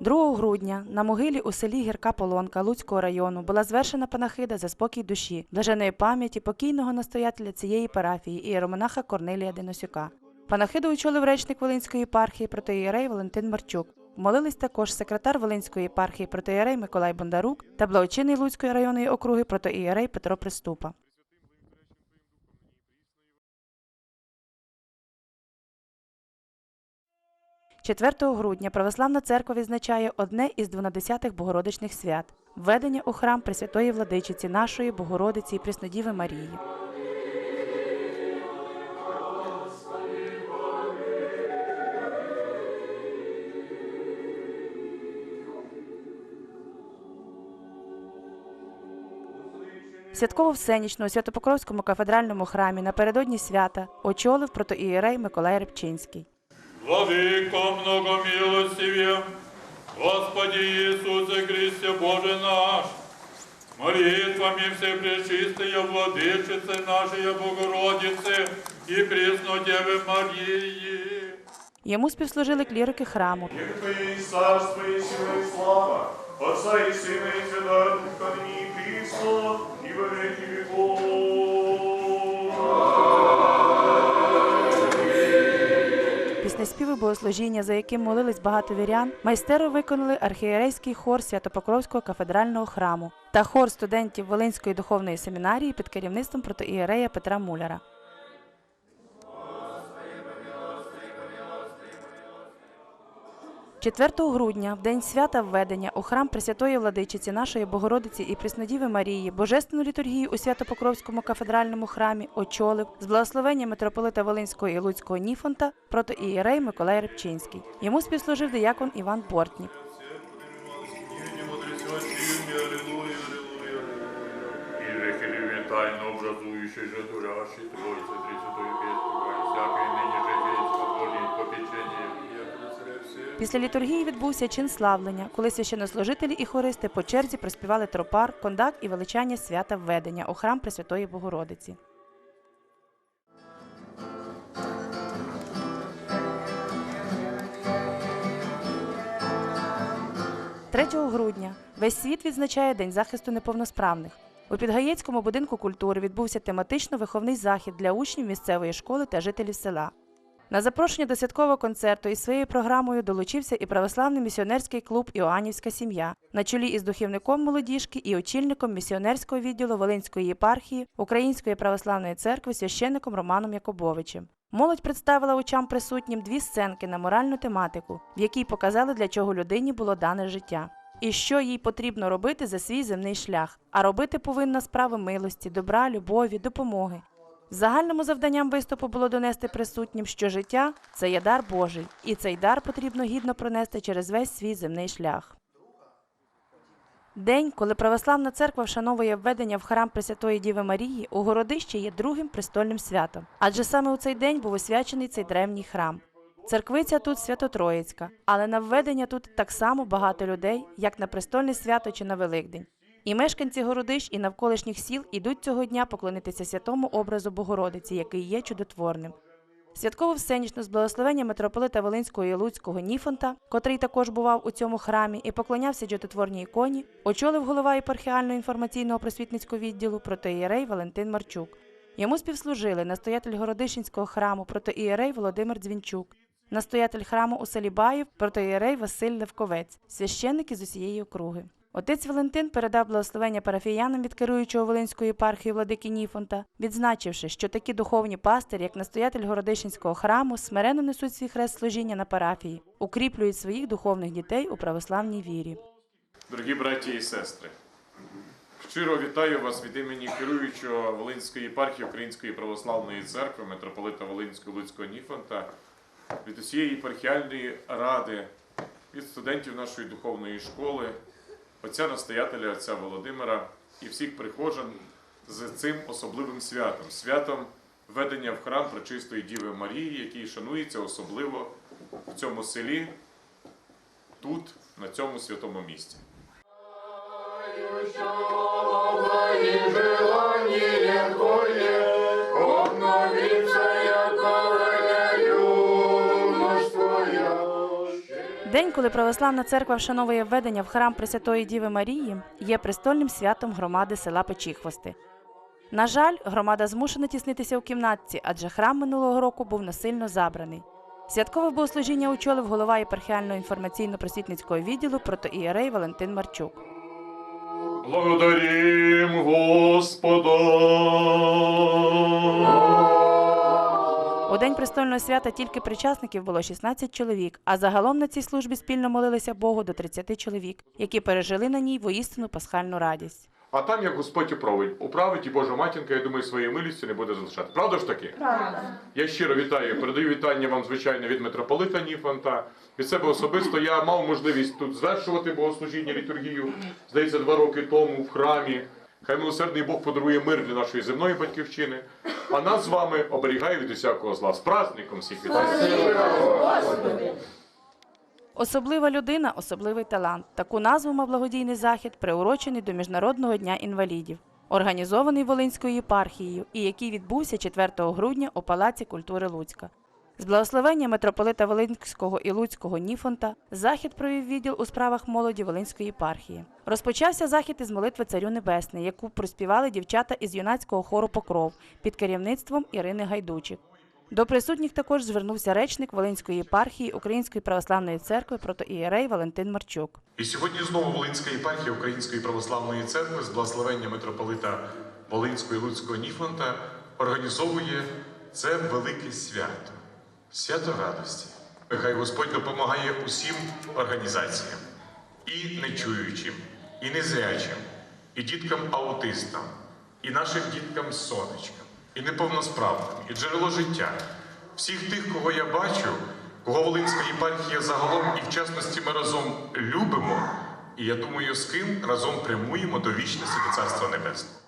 2 грудня на могилі у селі Гірка Полонка Луцького району була звершена панахида за спокій душі, блаженої пам'яті покійного настоятеля цієї парафії іеромонаха Корнилія Денисюка. Панахиду очолив речник Волинської єпархії протоієрей Валентин Марчук. Молились також секретар Волинської єпархії протоієрей Миколай Бондарук та благочинний Луцької районної округи протоієрей Петро Приступа. – 4 грудня Православна церква відзначає одне із двонадесятих богородичних свят введення у храм Пресвятої Владичиці нашої Богородиці і Преснодіви Марії. Святково всенічно у Святопокровському кафедральному храмі напередодні свята очолив протоієрей Миколай Репчинський. Владыко многомилостиве, Господи Иисусе Христе Боже наш, молитвами Всепречистая Владычицы нашей Богородицы и Преснодевы Марии, Йому співслужили клірики храму, Як Твоє і царство, і сила, і слава, Отца і Сина, і Святого Духа, нині і прісно, і во веки веков. Піснеспіви богослужіння, за яким молились багато вірян, майстеро виконали архієрейський хор Святопокровського кафедрального храму та хор студентів Волинської духовної семінарії під керівництвом протоієрея Петра Муляра. – 4 грудня, в день свята введення у храм Пресвятої Владичиці нашої Богородиці і Преснодіви Марії, Божественну літургію у Святопокровському кафедральному храмі очолив з благословення митрополита Волинського і Луцького Ніфонта протоієрей Миколай Рибчинський. Йому співслужив диякон Іван Портнік. жители витально же Після літургії відбувся чин славлення, коли священнослужителі і хористи по черзі проспівали тропар, кондак і величання свята введення у храм Пресвятої Богородиці. – 3 грудня весь світ відзначає День захисту неповносправних. У Підгаєцькому будинку культури відбувся тематично-виховний захід для учнів місцевої школи та жителів села. На запрошення до святкового концерту із своєю програмою долучився і православний місіонерський клуб Іоаннівська сім'я на чолі із духівником молодіжки і очільником місіонерського відділу Волинської єпархії Української православної церкви священником Романом Якобовичем. Молодь представила очам присутнім дві сценки на моральну тематику, в якій показали, для чого людині було дане життя. І що їй потрібно робити за свій земний шлях, а робити повинна справи милості, добра, любові, допомоги, Загальному завданням виступу було донести присутнім, що життя це є дар Божий, і цей дар потрібно гідно пронести через весь свій земний шлях. День, коли православна церква вшановує введення в храм Пресвятої Діви Марії, у городищі є другим престольним святом, адже саме у цей день був освячений цей древній храм. Церквиця тут Свято-Троїцька, але на введення тут так само багато людей, як на престольне свято чи на Великдень. І мешканці городищ і навколишніх сіл ідуть цього дня поклонитися святому образу Богородиці, який є чудотворним. Святково всенічно з благословення митрополита Волинського і Луцького Ніфонта, котрий також бував у цьому храмі і поклонявся чудотворній іконі, очолив голова єпархіального інформаційного просвітницького відділу протоієрей Валентин Марчук. Йому співслужили настоятель Городищенського храму протоієрей Володимир Дзвінчук, настоятель храму у селі Баїв протоієрей Василь Левковець, священники з усієї округи. Отець Валентин передав благословення парафіянам від керуючого Волинської єпархії владики Ніфонта, відзначивши, що такі духовні пастирі, як настоятель Городищенського храму, смиренно несуть свій хрест служіння на парафії, укріплюють своїх духовних дітей у православній вірі. Дорогі браті і сестри, щиро вітаю вас від імені керуючого Волинської єпархії Української православної церкви, митрополита Волинського Луцького Ніфонта, від усієї єпархіальної ради, від студентів нашої духовної школи, отця настоятеля, отця Володимира і всіх прихожан з цим особливим святом, святом ведення в храм Пречистої Діви Марії, який шанується особливо в цьому селі, тут, на цьому святому місці. Коли православна церква вшановує введення в храм Пресвятої Діви Марії, є престольним святом громади села Печіхвости. На жаль, громада змушена тіснитися у кімнатці, адже храм минулого року був насильно забраний. Святкове богослужіння очолив голова єпархіального інформаційно-просвітницького відділу протоієрей Валентин Марчук. Благодарим Господа. Престольного свята тільки причасників було 16 чоловік, а загалом на цій службі спільно молилися Богу до 30 чоловік, які пережили на ній воістину пасхальну радість. А там, як Господь управить, управить і Божа матінка, я думаю, своєю милістю не буде залишати. Правда ж таки? Правда. Я щиро вітаю. Передаю вітання вам, звичайно, від митрополита Ніфанта. Від себе особисто я мав можливість тут звершувати богослужіння літургію, здається, два роки тому в храмі. Хай милосердний Бог подарує мир для нашої земної батьківщини, а нас з вами оберігає від усякого зла. З праздником всіх вітаю. Особлива людина особливий талант. Таку назву мав благодійний захід, приурочений до Міжнародного дня інвалідів, організований Волинською єпархією і який відбувся 4 грудня у Палаці культури Луцька. З благословення митрополита Волинського і Луцького Ніфонта захід провів відділ у справах молоді Волинської єпархії. Розпочався захід із молитви Царю Небесний, яку проспівали дівчата із юнацького хору Покров під керівництвом Ірини Гайдучик. До присутніх також звернувся речник Волинської єпархії Української православної церкви протоієрей Валентин Марчук. І сьогодні знову Волинська єпархія Української православної церкви з благословення митрополита Волинського і Луцького Ніфонта організовує це велике свято, свято радості. Нехай Господь допомагає усім організаціям, і нечуючим, і незрячим, і діткам-аутистам, і нашим діткам-сонечкам, і неповносправним, і джерело життя. Всіх тих, кого я бачу, кого Волинська єпархія загалом і в частності ми разом любимо, і я думаю, з ким разом прямуємо до вічності до Царства Небесного.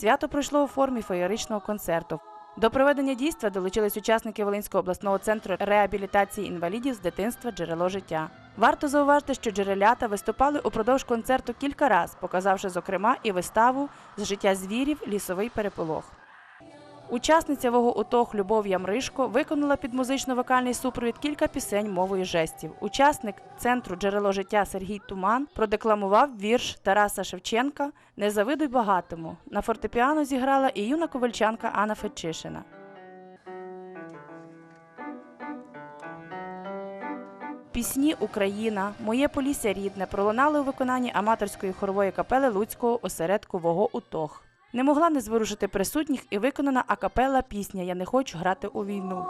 Свято пройшло у формі феєричного концерту. До проведення дійства долучились учасники Волинського обласного центру реабілітації інвалідів з дитинства Джерело життя. Варто зауважити, що джерелята виступали упродовж концерту кілька разів, показавши, зокрема, і виставу з життя звірів Лісовий переполох. Учасниця вого УТОГ Любов Ямришко виконала під музично-вокальний супровід кілька пісень мовою жестів. Учасник центру Джерело життя Сергій Туман продекламував вірш Тараса Шевченка Не завидуй багатому. На фортепіано зіграла і юна ковальчанка Анна Фетчишина. Пісні Україна, Моє Полісся рідне пролунали у виконанні аматорської хорової капели Луцького осередку Вого УТОГ. Не могла не зворушити присутніх і виконана акапела пісня Я не хочу грати у війну.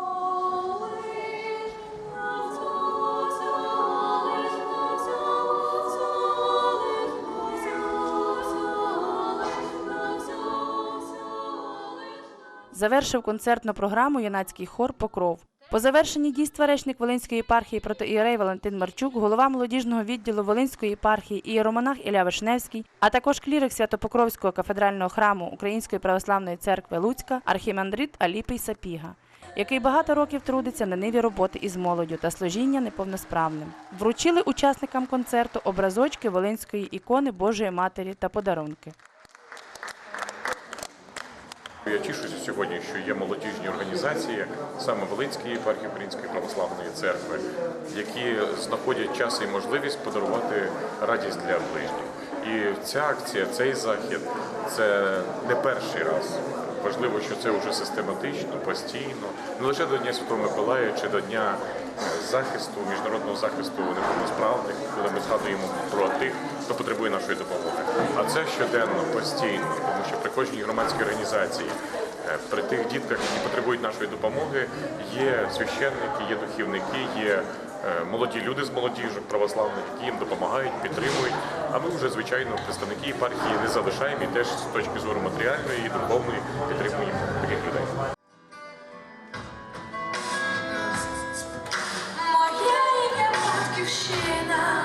Завершив концертну програму юнацький хор Покров. По завершенні дійства речник Волинської єпархії протоієрей Валентин Марчук, голова молодіжного відділу Волинської єпархії ієромонах Ілля Вишневський, а також клірик Святопокровського кафедрального храму Української православної церкви Луцька архімандрит Аліпій Сапіга, який багато років трудиться на ниві роботи із молоддю та служіння неповносправним. Вручили учасникам концерту образочки Волинської ікони Божої Матері та подарунки. Я тішуся сьогодні, що є молодіжні організації, саме Волинської єпархії Української православної церкви, які знаходять час і можливість подарувати радість для ближніх. І ця акція, цей захід це не перший раз. Важливо, що це вже систематично, постійно, не лише до Дня Святого Миколая чи до Дня захисту, міжнародного захисту неповносправних, коли ми згадуємо про тих, хто потребує нашої допомоги. А це щоденно, постійно, тому що при кожній громадській організації, е, при тих дітках, які потребують нашої допомоги, є священники, є духівники, є е, молоді люди з молодіжок православних, які їм допомагають, підтримують. А ми вже, звичайно, представники єпархії не залишаємо і теж з точки зору матеріальної і духовної підтримуємо таких людей. Моя ім'я батьківщина,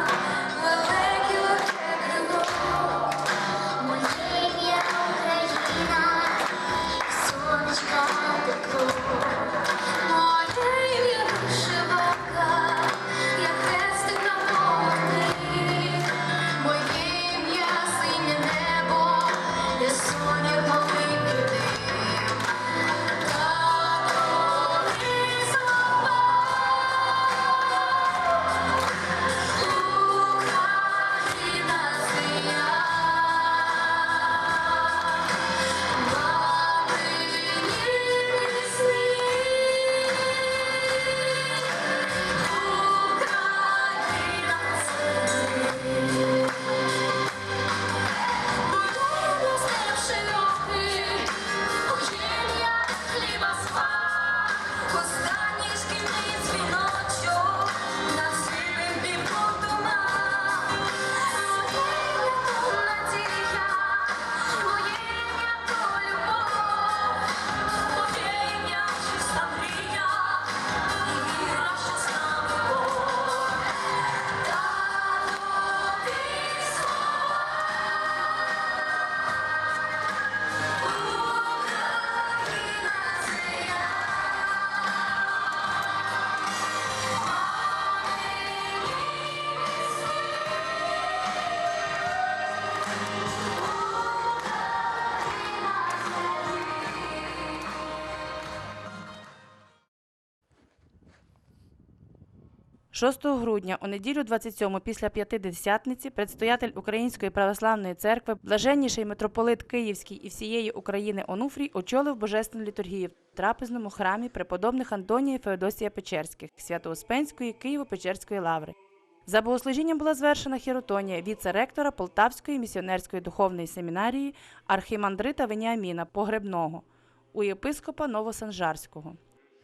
6 грудня у неділю 27 після П'ятидесятниці предстоятель Української православної церкви, блаженніший митрополит Київський і всієї України Онуфрій очолив божественну літургію в трапезному храмі преподобних Антонія Феодосія Печерських Свято-Успенської Києво-Печерської лаври. За богослужінням була звершена хіротонія віце-ректора Полтавської місіонерської духовної семінарії архімандрита Веніаміна Погребного у єпископа Новосанжарського.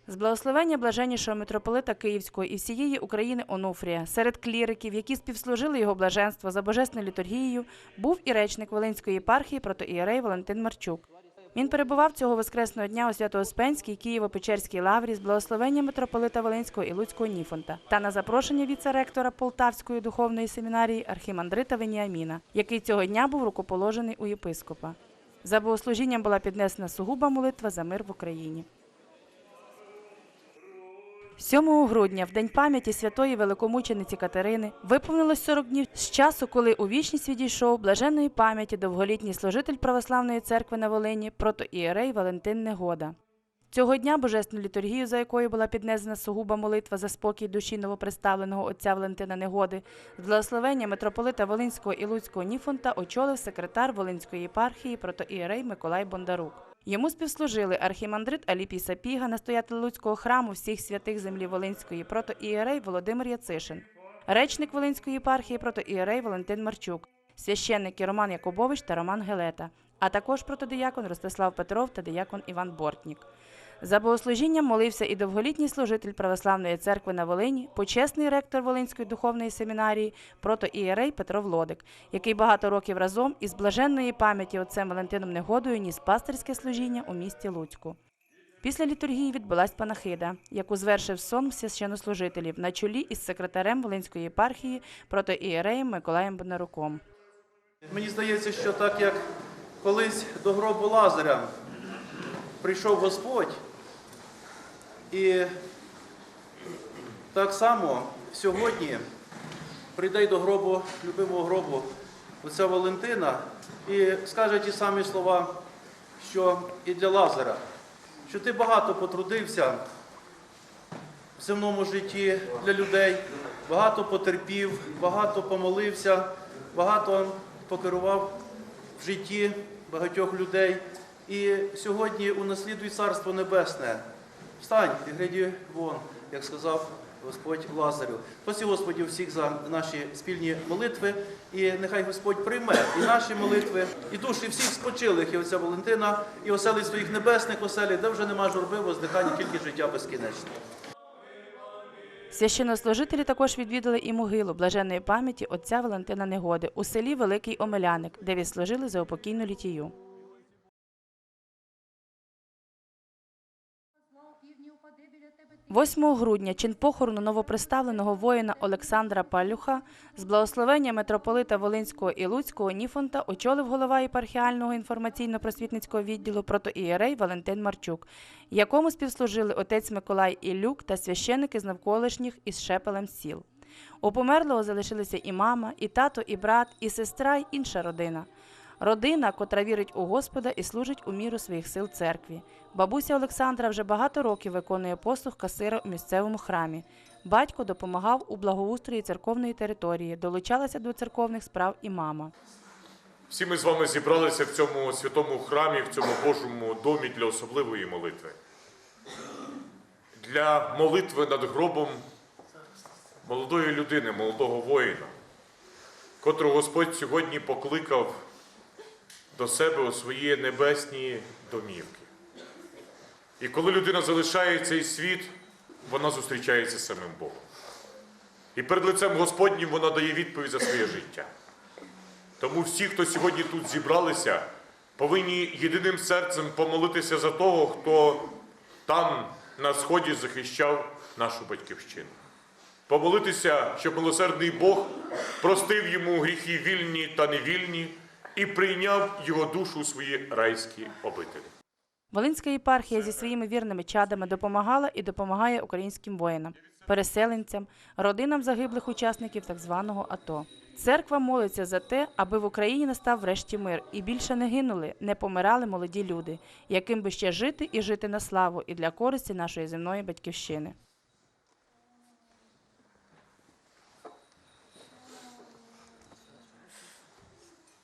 З благословення блаженнішого митрополита Київського і всієї України Онуфрія серед кліриків, які співслужили його блаженство за божественною літургією, був і речник Волинської єпархії протоієрей Валентин Марчук. Він перебував цього воскресного дня у Свято-Успенській Києво-Печерській лаврі з благословення митрополита Волинського і Луцького Ніфонта та на запрошення віце-ректора Полтавської духовної семінарії архімандрита Веніаміна, який цього дня був рукоположений у єпископа. За богослужінням була піднесена сугуба молитва за мир в Україні. 7 грудня, в день пам'яті святої великомучениці Катерини, виповнилось 40 днів з часу, коли у вічність відійшов блаженної пам'яті довголітній служитель православної церкви на Волині протоієрей Валентин Негода. Цього дня божественну літургію, за якою була піднесена сугуба молитва за спокій душі новоприставленого отця Валентина Негоди, з благословення митрополита Волинського і Луцького Ніфонта очолив секретар Волинської єпархії протоієрей Миколай Бондарук. Йому співслужили архімандрит Аліпій Сапіга, настоятель Луцького храму всіх святих землі Волинської, протоієрей Володимир Яцишин, речник Волинської єпархії протоієрей Валентин Марчук, священники Роман Якубович та Роман Гелета, а також протодиякон Ростислав Петров та диякон Іван Бортнік. За богослужінням молився і довголітній служитель Православної церкви на Волині, почесний ректор Волинської духовної семінарії, протоієрей Петро Влодик, який багато років разом із блаженної пам'яті отцем Валентином Негодою ніс пастирське служіння у місті Луцьку. Після літургії відбулась панахида, яку звершив сон священнослужителів на чолі із секретарем Волинської єпархії протоієреєм Миколаєм Бондаруком. Мені здається, що так як колись до гробу Лазаря прийшов Господь, і так само сьогодні прийде до гробу, любимого гробу отця Валентина і скаже ті самі слова, що і для Лазаря, що ти багато потрудився в земному житті для людей, багато потерпів, багато помолився, багато покерував в житті багатьох людей. І сьогодні унаслідуй Царство Небесне. Встань і гляді вон, як сказав Господь Лазарю. Спасі Господі всіх за наші спільні молитви, і нехай Господь прийме і наші молитви, і душі всіх спочилих, і отця Валентина, і оселить своїх небесних оселі, де вже нема журби, воздихання, тільки життя безкінечне. Священнослужителі також відвідали і могилу блаженної пам'яті отця Валентина Негоди у селі Великий Омеляник, де відслужили за упокійну літію. 8 грудня чин похорону новоприставленого воїна Олександра Палюха з благословення митрополита Волинського і Луцького Ніфонта очолив голова єпархіального інформаційно-просвітницького відділу протоієрей Валентин Марчук, якому співслужили отець Миколай Ілюк та священики з навколишніх із шепелем сіл. У померлого залишилися і мама, і тато, і брат, і сестра, й інша родина. Родина, котра вірить у Господа і служить у міру своїх сил церкві. Бабуся Олександра вже багато років виконує послуг касира у місцевому храмі. Батько допомагав у благоустрої церковної території, долучалася до церковних справ і мама. Всі ми з вами зібралися в цьому святому храмі, в цьому Божому домі для особливої молитви. Для молитви над гробом молодої людини, молодого воїна, котрого Господь сьогодні покликав до себе у свої небесні домівки. І коли людина залишає цей світ, вона зустрічається з самим Богом. І перед лицем Господнім вона дає відповідь за своє життя. Тому всі, хто сьогодні тут зібралися, повинні єдиним серцем помолитися за того, хто там на сході захищав нашу батьківщину. Помолитися, щоб милосердний Бог простив йому гріхи вільні та невільні і прийняв його душу у свої райські обителі. Волинська єпархія зі своїми вірними чадами допомагала і допомагає українським воїнам, переселенцям, родинам загиблих учасників так званого АТО. Церква молиться за те, аби в Україні настав врешті мир і більше не гинули, не помирали молоді люди, яким би ще жити і жити на славу і для користі нашої земної батьківщини.